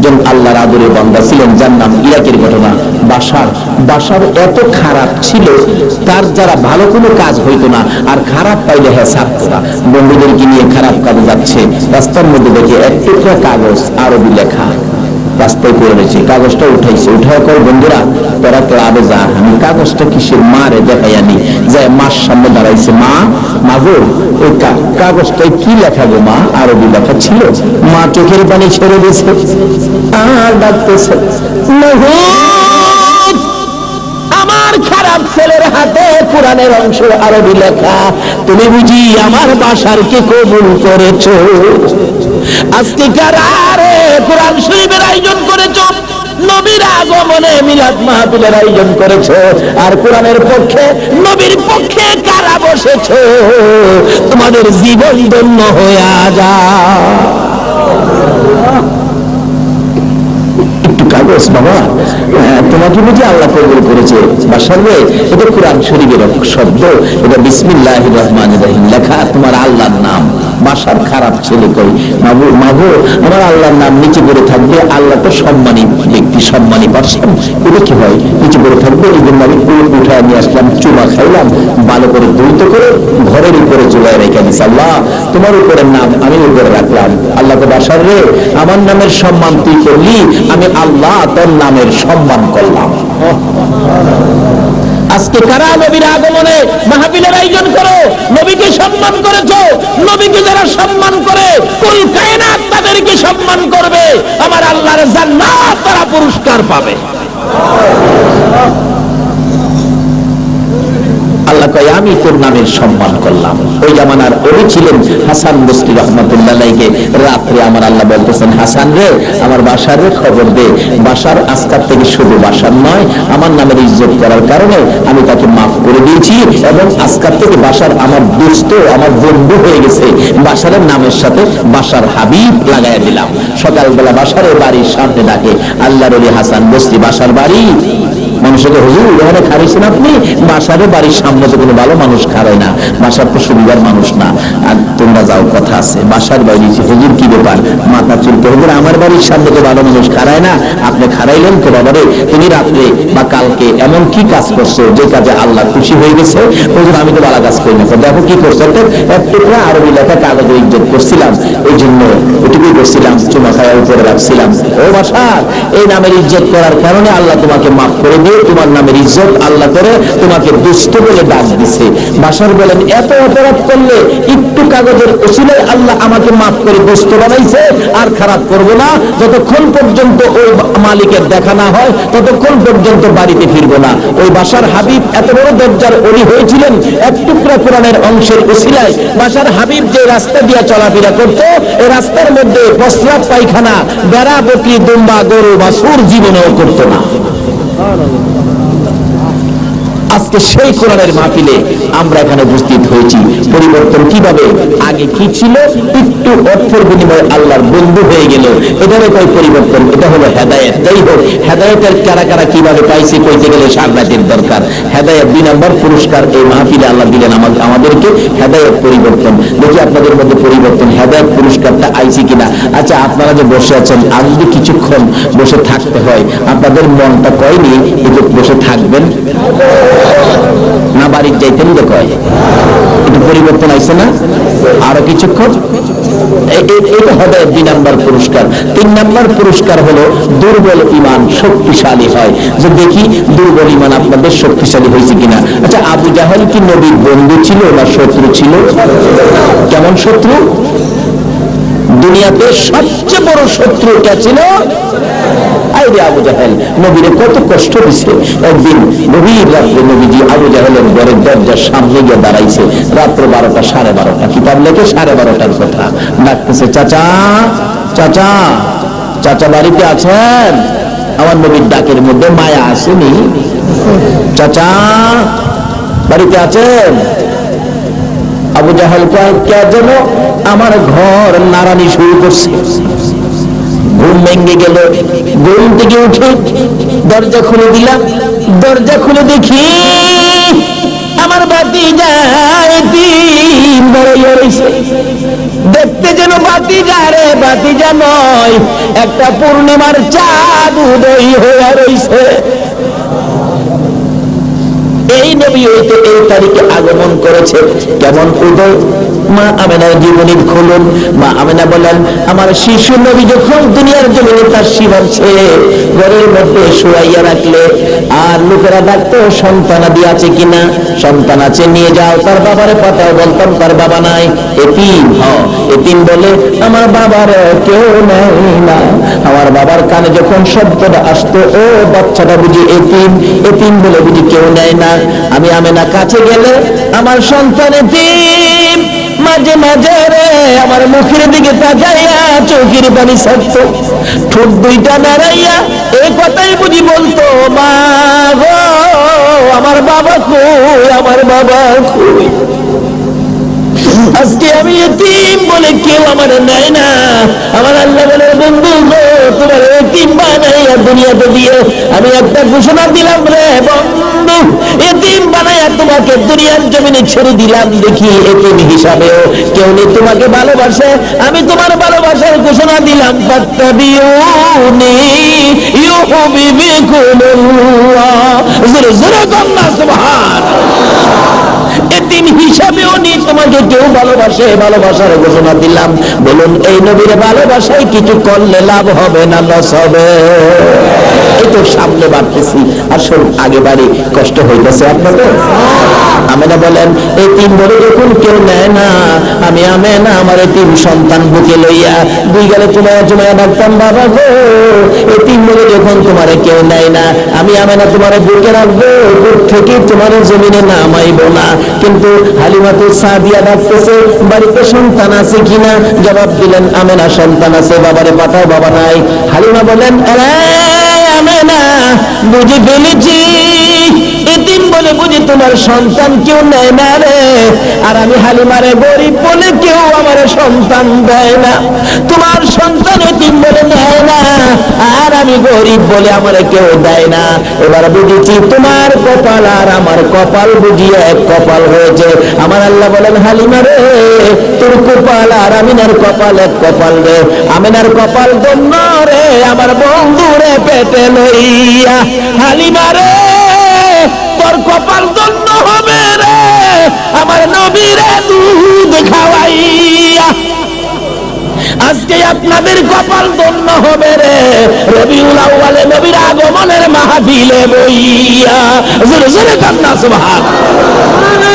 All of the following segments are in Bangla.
একজন আল্লাহর আদরে বান্দা ছিলেন, যার নাম ইরাকের ঘটনা। বাসার বাসার এত খারাপ ছিল, তার যারা ভালো কোনো কাজ হইতো না, আর খারাপ পাইলে হ্যাঁ ছাড়তো না বন্ধুদেরকে নিয়ে খারাপ কাজে যাচ্ছে। রাস্তার মধ্যে দেখে এক টুকরা কাগজ আরবি লেখা। রাস্তায় পড়ে রয়েছে কাগজটা উঠাইছে। উঠার পর বন্ধুরা, তোরা ক্লাবে যা। আমি কাগজটা কিসের মারে দেখাই আনি। যায় মার সামনে দাঁড়াইছে, মা মা গো, ওই কাগজটায় কি লেখা গো মা? আরবি লেখা ছিল, মা চোখের পানি ছেড়ে দিয়েছে। আর ডাকতেছে আমার খারাপ ছেলের হাতে কোরআনের অংশ আরবি লেখা। তুমি বুঝি আমার বাসার কে কবুল করেছ? আজকে কারারে আয়োজন করেছ? নবীর আগমনে মিলাদ মাহফিলের আয়োজন করেছ। আর কোরআনের পক্ষে নবীর পক্ষে কারা বসেছো? তোমাদের জীবন ধন্য হয়ে যা কাগজ বাবা। হ্যাঁ, আল্লাহ কোরআন শব্দ। লেখা। তোমার নাম। বাসার খারাপ ছেলে কই? মাবু মাবু আমার আল্লাহর নাম নিচে করে থাকবে, আল্লাহ তো সম্মানী ব্যক্তি, সম্মানী পারছেন এটা কি হয়? নিচে করে থাকবে এই জন্য আমি উঠ উঠায় নিয়ে আসলাম, চুমা খাইলাম, ভালো করে দ্রুত করে ঘরের উপরে চুলায় রেখে দিস আল্লাহ, তোমার উপরের নাম আমি উপরে রাখলাম। আল্লাহ তো বাসার রে, আমার নামের সম্মান তুই করলি, আমি আল্লাহ তোর নামের সম্মান করলাম। আজকে কারা নবীর আগমনে মাহফিলের আয়োজন করো? নবীকে সম্মান করেছ? নবীকে যারা সম্মান করে, কুল কায়নাত তাদেরকে সম্মান করবে। আমার আল্লাহর জান্নাত তারা পুরস্কার পাবে। আল্লাহ কয় আমি তোর নামের সম্মান করলাম। ওই জামানার ছিলেন হাসান রহমতুল্লাহকে রাত্রে আমার আল্লাহ বলতেছেন, হাসান রে, আমার খবর দে। বাসার থেকে শুধু বাসার নয়, আমার নামের ইজ্জত করার কারণে আমি তাকে মাফ করে দিয়েছি এবং আজকার থেকে বাসার আমার দুস্থ আমার বন্ধু হয়ে গেছে। বাসারের নামের সাথে বাসার হাবিব লাগাই দিলাম। সকালবেলা বাসারের বাড়ির সামনে ডাকে, আল্লাহর আলী হাসান বস্তি, বাসার বাড়ি? মানুষকে হুজুর ওখানে খাইছেন আপনি? বাসারে, বাড়ির সামনে তো কোনো ভালো মানুষ খারায় না। বাসার তো সুবিধার মানুষ না। আর তোমরা যাও, কথা আছে। বাসার যে হুজুর, কি ব্যাপার? মাথা চুলতে হুজুর, আমার বাড়ির সামনে তো ভালো মানুষ খারায় না। আপনি খারাইলেন তো বাবারে তুমি রাত্রে বা কালকে এমন কি কাজ করছ, যে কাজে আল্লাহ খুশি হয়ে গেছে? হুজুর, আমি তো ভালো কাজ করি না। দেখো কি করছ এক টুকরা আরবি লেখা কাগজে ইজ্জত করছিলাম। এই জন্য ওটুকুই করছিলাম, চুমা খাওয়ার উপরে রাখছিলাম। ও বাসার, এই নামের ইজ্জত করার কারণে আল্লাহ তোমাকে মাফ করে দিয়ে তোমার নামের ইজ্জত আল্লাহ করে, তোমাকে দুষ্ট বলে ডাক দিছে। বাসার বলেন, এত অপরাধ করলে একটু কাগজের ওসিলায় আল্লাহ আমাকে মাফ করে দুষ্ট বানাইছে, আর খারাপ করব না। যতক্ষণ পর্যন্ত ওই মালিকের দেখা না হয়, ততক্ষণ পর্যন্ত বাড়িতে ফিরবো না। ওই বাসার হাবিব এত বড় দরজার অলি হয়েছিলেন, এক টুকরা কোরআনের অংশের ওসিলায়। বাসার হাবিব যে রাস্তা দিয়ে চলাফেরা করতো এই রাস্তার মধ্যে প্রস্রাব পায়খানা বেড়া বকরি দুম্বা, গরু বা সুর জীবনেও করতো না। aralığında. আজকে সেই কোরআনের মাহফিলে আমরা এখানে উপস্থিত হয়েছি। পরিবর্তন কীভাবে? আগে কি ছিল? একটু অর্থের বিনিময়ে আল্লাহর বন্ধু হয়ে গেল। এটারও কই পরিবর্তন? এটা হলো হেদায়েত। যাই হোক, হেদায়েতের কারা কারা কীভাবে পাইছে কইতে গেলে সাংঘাতিক দরকার। হেদায়ত দুই নম্বর পুরস্কার এই মাহফিলে আল্লাহ দিলেন আমাদেরকে। হেদায়েত পরিবর্তন। দেখি আপনাদের মধ্যে পরিবর্তন। হেদায়েত পুরস্কারটা আইছে কিনা? আচ্ছা আপনারা যে বসে আছেন আর যদি কিছুক্ষণ বসে থাকতে হয়। আপনাদের মনটা কয়নি? কিন্তু বসে থাকবেন। বাড়ির যাইতেন কয়? একটু পরিবর্তন আইছে না? আরও কিছুক্ষণ? এটা হবে দুই নাম্বার পুরস্কার। তিন নাম্বার পুরস্কার হলো দুর্বল ইমান শক্তিশালী হয়। যে দেখি দুর্বল ইমান আপনাদের শক্তিশালী হয়েছে কিনা। আচ্ছা আবু জাহাল কি নবীর বন্ধু ছিল না শত্রু ছিল? কেমন শত্রু? দুনিয়াতে সবচেয়ে বড় শত্রু কে ছিল? বাড়িতে আছেন? আমার নবীর ডাকের মধ্যে মায়া আসেনি। চাচা, বাড়িতে আছেন? আবু জাহেল কে যেন আমার ঘর নারানি শুরু করছে। ঘুম ভেঙে গেল। ঘুম থেকে উঠে দরজা খুলে দিলাম। দরজা খুলে দেখি আমার বাতি যায় রয়েছে দেখতে যেন বাতি যা রে, বাতি যা নয়। একটা পূর্ণিমার চাঁদ উদয় হয়ে রয়েছে এই নবী হইতে এই তারিখে আগমন করেছে। কেমন উদয়? মা আমেনার জীবনী খুলুন। মা আমেনা বলেন, আমার শিশু নবী যখন দুনিয়ার জমিনে তার শিবার ছেড়ে ঘরের মধ্যে শুয়াইয়া রাখলে আর লোকেরা ডাকতো সন্তান আদি আছে কিনা? সন্তান আছে, নিয়ে যাও। তার বাবারে পাঠাও, বলতাম, তার বাবা নাই। এতিম হ এতিম বলে, আমার বাবার কেউ নাই না। আমার বাবার কানে যখন শব্দটা আসতো, ও বাচ্চাটা বুঝি এতিম। এতিম বলে, বুঝি কেউ নেয় না। আমি আমেনা কাছে গেলে, আমার সন্তান এতিম। মাঝে মাঝে রে, আমার মুখের দিকে তাকাইয়া চোখের পানি ছাড়ত। ঠোঁট দুইটা নাড়াইয়া এই কথাই বুঝি বলতো, মা গো, আমার বাবা কই, আমার বাবা কই? আজকে আমি এতিম বলে কেউ আমার নেয় না। আমার আল্লাহ বলে, বন্ধু গো, তোমার এতিম বানাইয়া দুনিয়াতে দিয়ে আমি একটা ঘোষণা দিলাম রে, বন্ধু তোমাকে দুনিয়ার জমিনে ছেড়ে দিলাম দেখি এতিম হিসাবেও। কেউ নেই তোমাকে ভালোবাসে, আমি তোমার ভালোবাসার ঘোষণা দিলাম এতিম হিসাবেও নি তোমাকে কেউ ভালোবাসে, ভালোবাসার ঘোষণা দিলাম। বলুন, এই নবীর ভালোবাসায় কিছু করলে লাভ হবে না, লস হবে? এই তো সামনে বাড়তেছি। আসল আগে বাড়ি। কষ্ট হইতেছে আপনাদের? আমেনা বলেন, এই তিন বলে যখন কেউ নেয় না, আমি আমে না আমার তিন সন্তান বুকে লইয়া দুই গেলে চুমায়া চুমায়া ডাকতাম, বাবা গো, এই তিন বলে যখন তোমারে কেউ নেয় না, আমি আমে না তোমার বুকে রাখব থেকে তোমার জমিনে নামাইব না। কিন্তু হালিমাতু সাদিয়া ডাকতেছে বাড়িতে সন্তান আছে কিনা? জবাব দিলেন, আমেনা সন্তান আছে, বাবারে পাঠাও, বাবা নাই। হালিমা বলেন "আরে আমেনা, বুঝে ফেলেছি। এতিম বলে বুঝি তোমার সন্তান কেউ নেয় না রে। আর আমি হালিমারে গরিব বলে কেউ আমার সন্তান দেয় না। তোমার সন্তান এতিম বলে নেয় না। আর আমি গরিব বলে আমার কেউ দেয় না। এবার বুঝেছি তোমার কপাল আর আমার কপাল বুঝিয়ে এক কপাল হয়েছে। আমার আল্লাহ বলেন, হালিমা রে, তোর কপাল আর আমিনার কপাল এক কপাল রে। আমিনার কপাল দন্য রে, আমার বন্ধু রে পেটে লইয়া। হালিমা রে কপাল জন্য হবে রে, আমার নবীরে দুধ খাওয়াইয়া। আজকে আপনাদের কপাল জন্য হবে রে, রবিউল আউয়ালে নবীর আগমনের মাহফিলে বইয়া। জোরে জোরে কান্না সুবহান কারা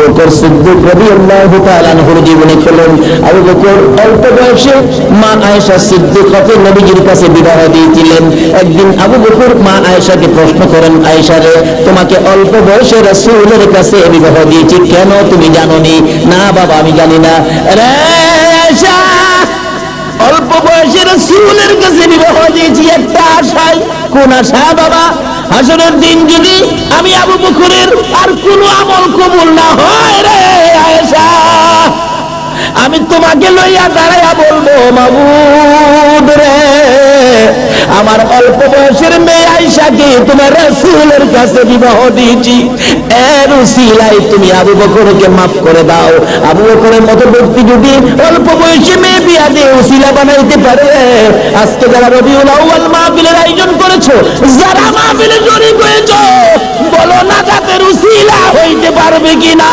বকর সিদ্দিক ছিলেন আবু বকর অল্প বয়সে মা আয়েশা নবীজির কাছে বিবাহ দিয়েছিলেন। একদিন আবু বকর মা আয়েশাকে প্রশ্ন করেন, আয়েশা রে, তোমাকে অল্প বয়সে রাসূলের কাছে বিবাহ দিয়েছি কেন তুমি জানোনি? না বাবা, আমি জানি না। রে আয়েশা, অল্প বয়সে রাসূলের কাছে বিবাহ দিয়েছি, একটা আশায়। কোন আশা বাবা? হাসরের দিন যদি আমি আবু বকরের আর কোনো আমল কবুল না হয় রে আয়েশা। আমি তোমাকে লইয়া দাঁড়াইয়া বলব মাবুদ রে, আমার অল্প বয়সের মেয়ে আইসাকে তোমার রাসূলের কাছে বিবাহ দিয়েছি। এর উসিলাই তুমি আবু বকরকে মাফ করে দাও। আবু বকরের মতো ব্যক্তি যদি অল্প বয়সে মেয়ে বিয়া দিয়ে উসিলা বানাইতে পারে, আজকে যারা রবিউল আউয়াল মাহফিলের আয়োজন করেছ, যারা মাহফিলে জড়িত হয়েছো, বলো না যাদের উসিলা হইতে পারবে কিনা?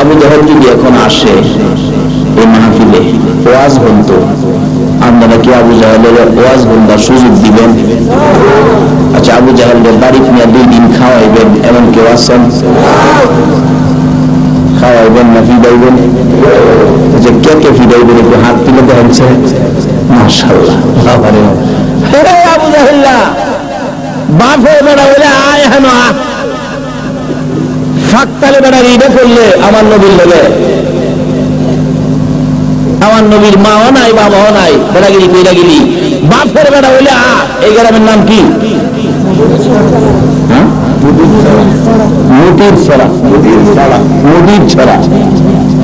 আবু জাহেল যদি এখন আসে এই মাহফিলে, ওয়াজ বলতো আপনারা কি আবু জাহেলের ওয়াজ বলবার সুযোগ দিবেন? আচ্ছা আবু জাহেলের বাড়ি নিয়ে দুই দিন খাওয়াইবেন এমন কেউ আছেন খাওয়াইবেন না, ফিদাইবেন? যে কে কে ফিদাইবেন একটু হাত তুলে দেখছে? মাশাল্লাহ বাবারে। হে আবু জাহেল্লা বাপ বেড়া বলে আয় হেন বেড়া রিডে করলে আমার নবীর লোকে। আমার নবীর মাও নাই, বাবাও নাই, বেড়াগিরি বাপের বেড়া হইলে আ। এই গ্রামের নাম কি? হ্যাঁ? মুদির ছড়া। মুদির ছড়া। ছড়া।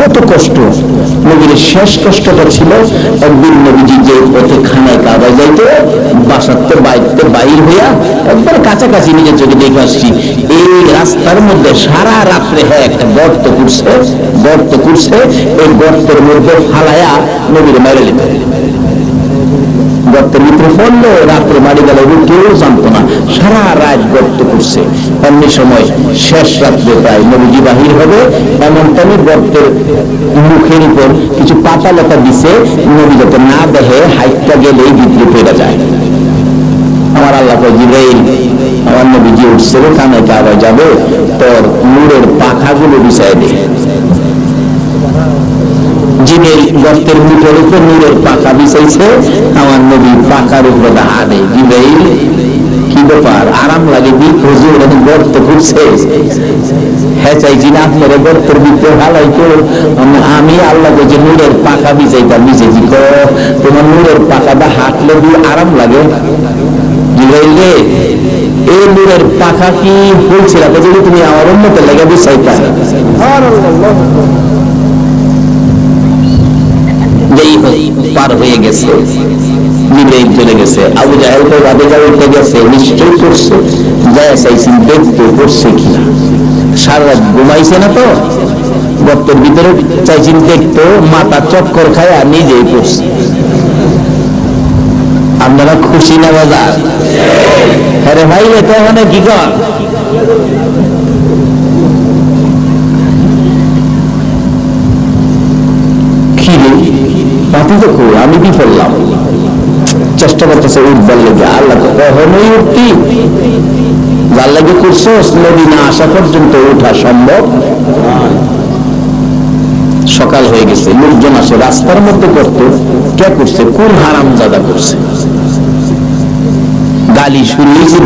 কত কষ্ট? নবীর শেষ কষ্টটা ছিল একদিন নবীজি যে পথে খানায় কাবায় যাইত বাসাতে বাইতে বাইর হইয়া একবার কাছাকাছি নিজের চোখে দেখে আসছি, এই রাস্তার মধ্যে সারা রাত্রে হ্যাঁ একটা গর্ত করছে গর্ত করছে এই গর্তের মধ্যে ফালায়া নবীর মেরে নিতে গর্তের ভিতরে পড়ল, রাত্রে বাড়ি গেল কেউ জানতো না। সারা রাত গর্ত করছে। এমনি সময় শেষ রাত্রে প্রায় নবীজি বাহির হবে। এমন টাইমে গর্তের মুখের উপর কিছু পাতা লতা দিছে। নবী যাতে না দেখে, হাইটটা গেলেই ভিতরে পেরে যায়। আমার আল্লাহ জিব্রাইল, আমার নবীজি উঠছে কানে কাবা যাবে, তোর নূরের পাখাগুলো বিছাই দে। জিনের গর্তের মুখের উপর নূরের পাকা বিছাইছে। আমার নবী পাকার উপর জিব্রাইল, কি ব্যাপার? আরাম লাগে হুজুর আমি গর্ত করছে হ্যাঁ চাইছি না আপনার গর্তের ভিতরে আমি আল্লাহ যে নূরের পাকা বিছাইতাম তোমার নূরের পাকাটা হাঁটলে দিয়ে আরাম লাগে। জিব্রাইল রে, এই নূরের পাখা কি বলছিল? যদি তুমি আমার উন্নতের লেগে বিছাইতা। যেই পার হয়ে গেছে জিব্রাইল চলে গেছে। আবু জাহেল তো রাতে যা উঠে গেছে? নিশ্চয়ই করছে। যায় চাইছি দেখতে করছে কিনা। সারা ঘুমাইছে না তো? গর্তের ভিতরে চাইছি দেখতো, মাথা চক্কর খায় আর নিজেই করছে আপনারা খুশি না বাজার? আরে ভাই, এটা মানে কি কর কি রে পাতি তো আমি কি করলাম? চেষ্টা করতেছে উঠবার লেগে। আল্লাহ কখনোই উঠতি যার লাগে নদী না আসা পর্যন্ত সম্ভব সকাল হয়ে গেছে, লোকজন আসে, রাস্তার মধ্যে করতো, কে করছে? কোন হারাম জাদা করছে? গালি হয়েছে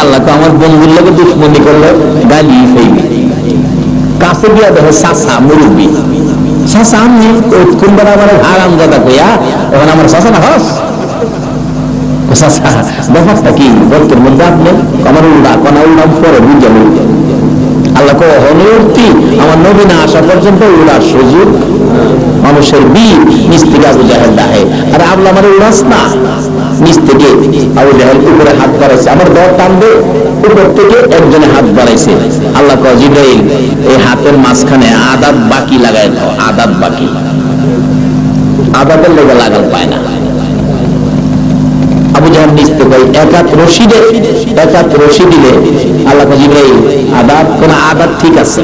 আল্লাহ তো আমার বন্ধুর লোকে দুশ্মনী করল, গালি ফেইবি কাছে গিয়া দেখো সাসা মুরব্বী। সাসা আমি কোনবার আমার হারাম দাদা কইয়া এখন আমার শশা না, হস? ব্যাপারটা কি? মধ্যে আপনি আমার পরে বুঝে আল্লাহ আমার আসা পর্যন্ত সুযোগ। মানুষের আবু জাহেল ডাহে আর আবলা আমার উড়াস না। নিচ থেকে আবু জাহেল উপরে হাত বাড়াইছে। আমার দর টানবে, উপর থেকে একজনে হাত বাড়াইছে। আল্লাহ জিব্রাইল, এই হাতের মাঝখানে আদাত বাকি লাগাই দাও আদাত বাকি। আদাতের লেগে লাগাল পায় না। আবু জাহান নিচতে পাই একাত রশিদে একাত রশি দিলে আল্লাহ জিব্রাইল আদাত কোন আদাত ঠিক আছে?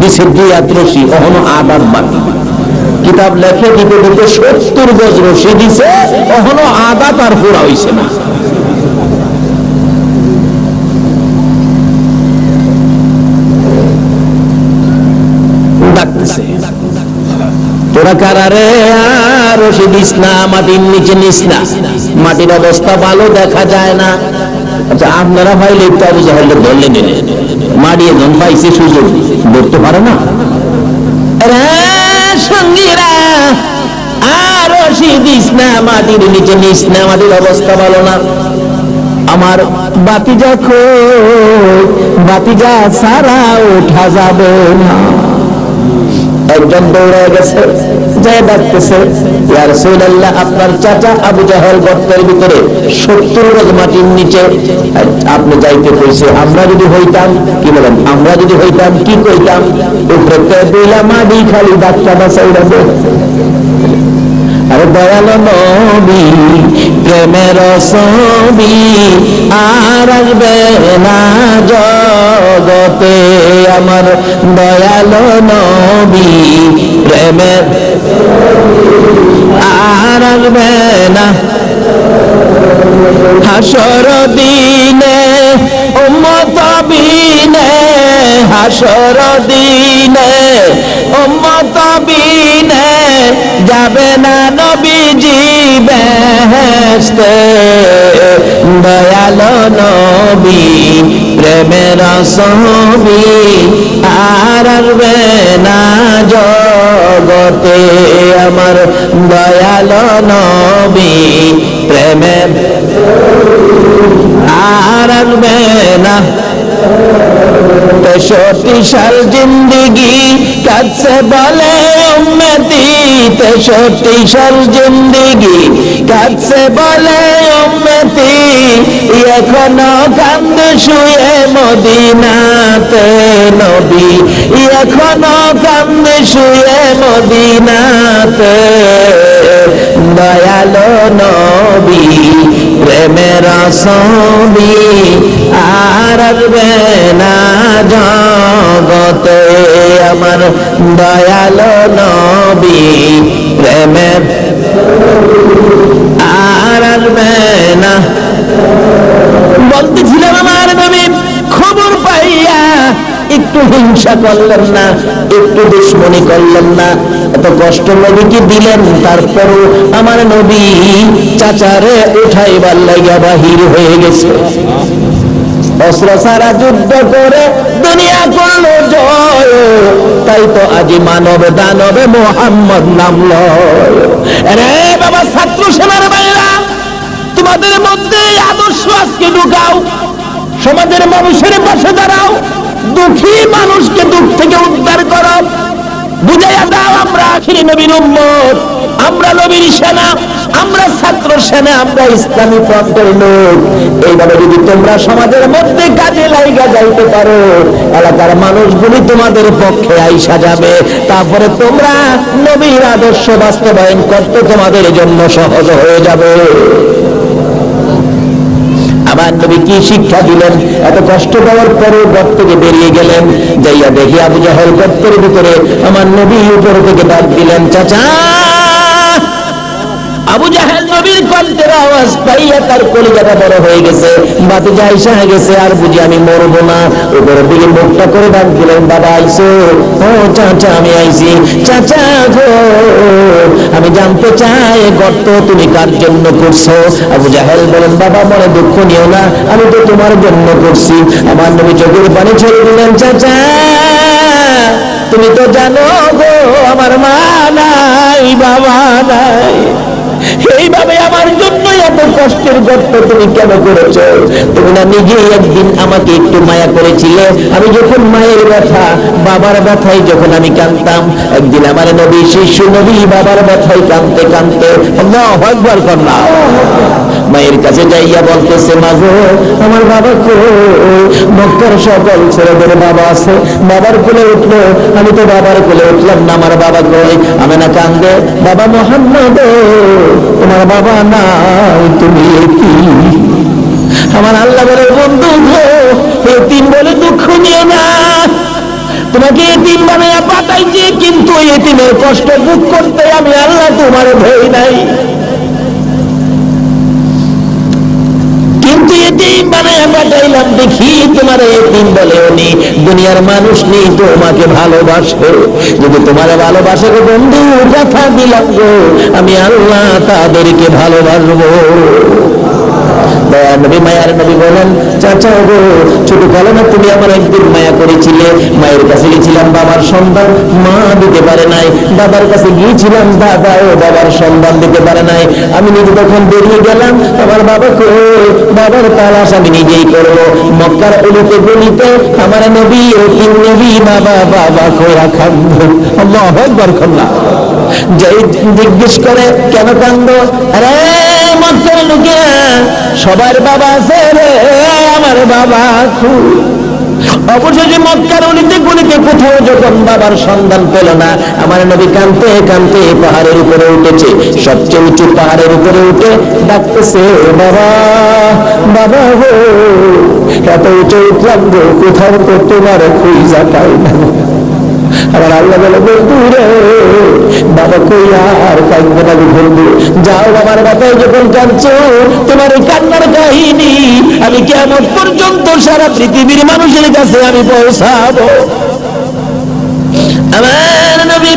দিছে দুই হাত রশি কখনো আদাত বাকি। কিতাব লেখে দিতে দিতে সত্তর গজ রশি দিছে কখনো আদাত আর পুরা হইছে না। তোরা কারারে আর রশি দিস না, মাটির নিচে নিস না। মাটির অবস্থা ভালো দেখা যায় না। আচ্ছা আপনারা ভাইলে একটু আবু জাহেল ধরলে নিলে মাটি এখন পাইছে সুযোগ, ধরতে পারে না। সঙ্গীরা, আর রশি দিস না মাটির নিচে না মাটির অবস্থা ভালো না। আমার বাতিজা খো বাতিজা সারা উঠা যাবে না। একজন দৌড়ে গেছে যে ডাকতেছে, ইয়া রাসূলুল্লাহ, আপনার চাচা আবু জাহেল গর্তের ভিতরে 70 গজ মাটির নিচে, আপনি যাইতে কইছে, আমরা যদি হইতাম, কি বলেন, আমরা যদি হইতাম, কি কইতাম? উপরে দুইলা মাটি খালি ডাক্তার বাসাইরা দে। আর দয়াল নবী প্রেমের ছবি আর আসবে না জগতে আমার দয়াল নবী। প্রেমের আর আসবে না। হাসর দিনে, উম্মত বিনে, হাসর দিনে, উম্মত বিনে যাবে না বেহেশতে দয়াল নবী প্রেমের ছবি আর না জগতে। আমার দয়াল নবী প্রেমের আর না তেষট্টি সাল জিন্দিগি কাছে বলে উম্মতি তেষট্টি সাল জিন্দিগি কাছে বলে উম্মতি এখনও কান্দ শুয়ে মদিনাতে নবী, এখনও কান্দ শুয়ে মদিনাতে। দয়ালো নবী, প্রেমের ছবি আর না জগতে। আমার দয়াল নবী, প্রেমের আর না। বলতেছিলাম আমার নবী, খবর পাইয়া একটু হিংসা করলেন না, একটু দুশ্মনী করলেন না। এত কষ্ট নবীকে দিলেন, তারপরও আমার নবী চাচারে উঠাইবার লাগিয়া বাহির হয়ে গেছে। অস্ত্র সারা যুদ্ধ করে দুনিয়া করল জয়, তাই তো আজি মানব দানবে মোহাম্মদ নামল রে বাবা, ছাত্র সেনার বাইরা তোমাদের মধ্যে আদর্শ আজকে ঢুকাও। সমাজের মানুষের পাশে দাঁড়াও। দুঃখী মানুষকে দুঃখ থেকে উদ্ধার করো। বুঝাইয়া দাও, আমরা আখিরি নবীর উম্মত। আমরা নবীর সেনা, আমরা ছাত্র সেনা, আমরা ইসলামী ফ্রন্টের লোক। এইভাবে যদি তোমরা সমাজের মধ্যে কাজে লাইগা যাইতে পারো, এলাকার মানুষগুলি তোমাদের পক্ষে আইসা যাবে। তারপরে তোমরা নবীর আদর্শ বাস্তবায়ন করতে তোমাদের জন্য সহজ হয়ে যাবে। আমার নবী কি শিক্ষা দিলেন? এত কষ্ট পাওয়ার পরে ঘর থেকে বেরিয়ে গেলেন। যাইয়া দেখি আবু জাহেল গত্তের ভিতরে আমার নবী উপর থেকে ডাক দিলেন, চাচা! আবু জাহেল নবীর কণ্ঠের আওয়াজ পাইয়া তার কলিজাটা বড় হয়ে গেছে। বাতি যাইসা গেছে, আর বুঝি আমি মরবো না? উপরের দিকে মুখটা করে ডাক দিলেন, বাবা আইসো। ও চাচা, আমি আইছি। চাচা গো, আমি জানতে চাই, গর্ত তুমি কার জন্য করছ? আবু জাহেল বলেন, বাবা, মনে দুঃখ নিও না, আমি তো তোমার জন্য করছি। আমার নবী চোখের পানি ছেড়ে দিলেন, চাচা, তুমি তো জানো গো, আমার মা নাই, বাবা নাই। এইভাবে আমার জন্য এত কষ্টের গর্ত তুমি কেন করেছ? তুমি না নিজেই একদিন আমাকে একটু মায়া করেছিলে। আমি যখন মায়ের ব্যথা, বাবার ব্যথায় যখন আমি কাঁদতাম, একদিন আমার নবী, শিশু নবী, বাবার ব্যথায় কাঁদতে কাঁদতে একবার কন্যা। মায়ের কাছে যাইয়া বলতেছে মাগো আমার বাবা কো মক্কার সকল ছেলেদের বাবা আছে। বাবার কোলে উঠল, আমি তো বাবার কোলে উঠলাম না, আমার বাবা কই? আমি না কান্দে, বাবা মোহাম্মদ, তোমার বাবা নাই, তুমি আমার আল্লাহ বলে বন্ধু এতিম বলে দুঃখ নিও না। তোমাকে এতিম বানাইয়া পাঠাইছে, কিন্তু এতিমের কষ্ট বুক করতে আমি আল্লাহ তোমার ভয় নাই কিন্তু এতিম বানায় পাঠাইলাম দেখি, তোমার এতিম বলে উনি দুনিয়ার মানুষ নেই তোমাকে ভালোবাসে। যদি তোমার ভালোবাসে গো বন্ধু কথা দিলাম গো। আমি আল্লাহ তাদেরকে ভালোবাসবো। দয়ার নবী মায়ার নবী বলেন, চাচা গো ছোট তুমি আমার একদিন মায়া করেছিলে? মায়ের কাছে গেছিলাম বাবার সন্ধান মা দিতে পারে নাই। বাবার কাছে গিয়েছিলাম, দাদা ও বাবার সন্ধান দিতে পারে নাই। আমি নিজে তখন বেরিয়ে গেলাম, আমার বাবা বাবার তালাশ আমি নিজেই করব। মক্কার অলিতে গলিতে আমার নবী নবী বাবা বাবা জিজ্ঞেস করে, কেন কান্দ? আরে মক্কার লোকেরা সবার বাবা আছে রে, আমার বাবা অবশেষে মক্কার অলিতে গলিতে কোথাও যখন বাবার সন্ধান পেল না, আমার নবী কানতে কানতে পাহাড়ের উপরে উঠেছে। সবচেয়ে উঁচু পাহাড়ের উপরে উঠে ডাকতেছে, বাবা বাবা গো, এত উঁচু উঠলাম কোথাও তো তোমার খুঁজা পাই না। আবার আল্লাহ বলে বন্ধু বাবা কই আর কাঁদবে না বন্ধু? যাও আমার বাবা যখন কাঁদছো, তোমার এই কান্নার কাহিনী আমি কেমন পর্যন্ত সারা পৃথিবীর মানুষের কাছে আমি পৌঁছাবো? আমার নবী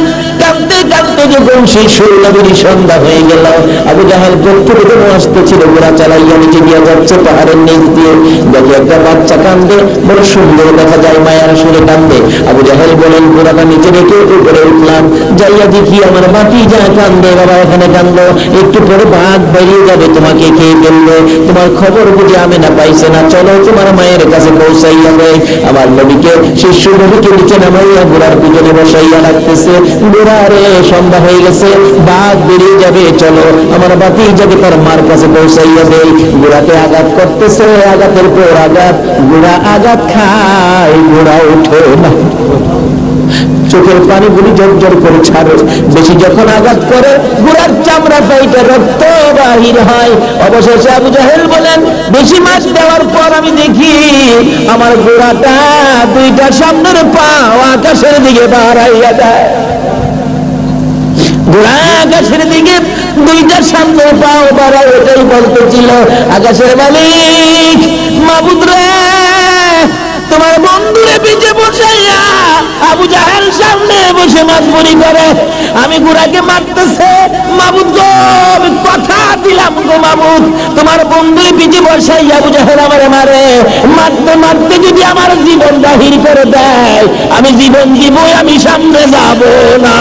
কাঁদতে কাঁদতে যখন সেই সৌরনবীর সন্ধ্যা হয়ে গেল, আবু জাহাল প্রত্যেক দিন আসতেছিল, ঘোড়া চালাইয়া নিচে দিয়ে যাচ্ছে পাহাড়ের নিচ দিয়ে। দেখে একটা বাচ্চা কান্দে বড় সুন্দর দেখা যায় মায়ার সুরে কান্দে আবু জাহেল বলেন, ঘোড়াটা নিচে রেখে উপরে উঠলাম। যাইয়া দেখি আমার বাটি যা কান্দে বাবা এখানে কান্দো একটু পরে বাঘ বেরিয়ে যাবে, তোমাকে খেয়ে ফেলবে। তোমার খবর বুঝে আমি না পাইছে না। চলো তোমার মায়ের কাছে পৌঁছাইয়া দেয় আমার নবীকে, শিষ্য নবীকে নিচে নামাইয়া ঘোড়ার পিছনে বসাইয়া রাখতেছে। ঘোড়া রে সন্ধ্যা হয়ে গেছে, বাঘ বেরিয়ে যাবে, চলো। আমার বাতি যাবে, তার মার কাছে পৌঁছাইয়া দেয় আঘাত করতেছে, আঘাতের পর আঘাত। ঘোড়া আঘাত খায় ঘোড়া ওঠে না। চোখের জর্জর করে ছাড়ে। বেশি যখন আঘাত করে, গুড়ার চামড়া পাইটা রক্ত বাহির হয়। অবশেষে আবু জাহেল বলেন, বেশি মাছ দেওয়ার পর আমি দেখি আমার গোড়াটা দুইটা সামনের পা আকাশের দিকে বাড়াইয়া দেয়। গোড়া আকাশের দিকে দুইটা সামনে পাও বাড়াই ওটাই বলতেছিল আকাশের মালিক, মাবুদ রে, তোমার বন্ধুরে পিছে বসাইয়া আবু জাহেল সামনে বসে মাতবরি করে। আমি গুড়াকে মারতেছে, মাবুদ কথা দিলাম গো মাবুদ তোমার বন্ধুরে মারে। মারতে মারতে যদি আমার জীবন করে দেয়, আমি জীবন দিবই, আমি সামনে যাব না।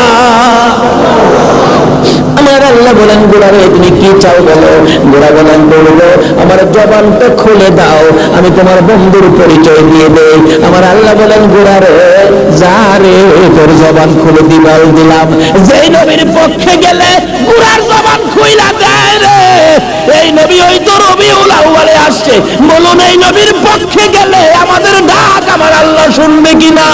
আমার আল্লাহ বলেন গোড়ারে তুমি কি চাও বলো? গোড়া বলেন বলব আমার জবানটা খুলে দাও, আমি তোমার বন্ধুর পরিচয় দিয়ে দেই। আমার আল্লাহ বলেন গোড়ারে যা রে, তোর জবান খুলে দিবাল দিলাম। যেই নবীর পক্ষে গেলে গোড়ার জবান খুইলা দেয়। রে, এই নবী ওই তো রবি আউয়ালে আসছে। বলুন, এই নবীর পক্ষে গেলে আমাদের ডাক আমার আল্লাহ শুনবে কিনা?